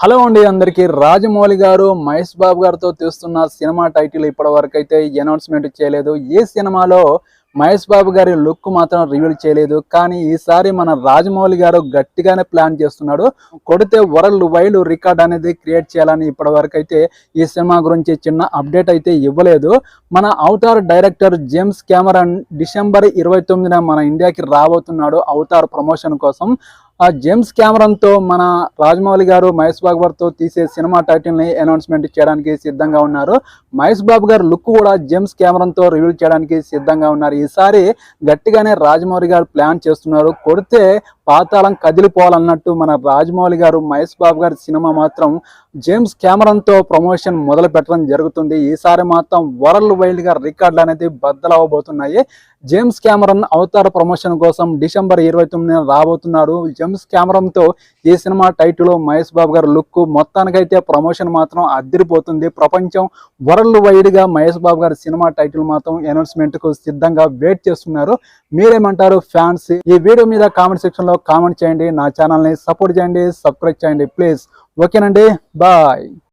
Hello అండి అందరికి. రాజమౌళి గారు మహేష్ బాబు గారితో తీస్తున్న సినిమా టైటిల్ ఇప్పటి వరకైతే అయితే అనౌన్స్మెంట్ చేయలేదు. ఏ సినిమాలో మహేష్ బాబు గారి లుక్ మాత్రం రివీల్ చేయలేదు. కానీ ఈసారి మన రాజమౌళి గారు గట్టిగానే ప్లాన్ చేస్తున్నాడు. కొడితే వరల్డ్ వైడ్ రికార్డ్ అనేది క్రియేట్ చేయాలని ఇప్పటి అయితే ఈ సినిమా గురించి చిన్న అప్డేట్ అయితే ఇవ్వలేదు. మన Avatar director James Cameron December ఇరవై తొమ్మిదిన మన ఇండియాకి రాబోతున్నాడు అవతార్ ప్రమోషన్ కోసం. ఆ జేమ్స్ కెమెరాన్తో మన రాజమౌళి గారు మహేష్ బాబు గారితో తీసే సినిమా టైటిల్ని అనౌన్స్మెంట్ చేయడానికి సిద్ధంగా ఉన్నారు. మహేష్ బాబు గారు లుక్ కూడా జేమ్స్ కెమెరాన్తో రివీల్ చేయడానికి సిద్ధంగా ఉన్నారు. ఈసారి గట్టిగానే రాజమౌళి గారు ప్లాన్ చేస్తున్నారు. కొడితే పాతాళం కదిలిపోవాలన్నట్టు మన రాజమౌళి గారు మహేష్ బాబు గారి సినిమా మాత్రం జేమ్స్ కెమెరాన్తో ప్రమోషన్ మొదలు పెట్టడం జరుగుతుంది. ఈసారి మాత్రం వరల్డ్ వైల్డ్గా రికార్డులు అనేది బద్దలవబోతున్నాయి జేమ్స్ కెమెరాన్ అవతార ప్రమోషన్ కోసం డిసెంబర్ ఇరవై తొమ్మిదిన రాబోతున్నారు జేమ్స్ కెమెరాన్తో ఈ సినిమా టైటిల్ మహేష్ బాబు గారి లుక్ మొత్తానికైతే ప్రమోషన్ మాత్రం అద్దరిపోతుంది. ప్రపంచం వరల్డ్ వైడ్గా మహేష్ బాబు గారి సినిమా టైటిల్ మాత్రం అనౌన్స్మెంట్కు సిద్ధంగా వెయిట్ చేస్తున్నారు. మీరేమంటారు ఫ్యాన్స్? ఈ వీడియో మీద కామెంట్ సెక్షన్లో కామెంట్ చేయండి నా ఛానల్ని సపోర్ట్ చేయండి సబ్స్క్రైబ్ చేయండి ప్లీజ్ ఓకేనండి బాయ్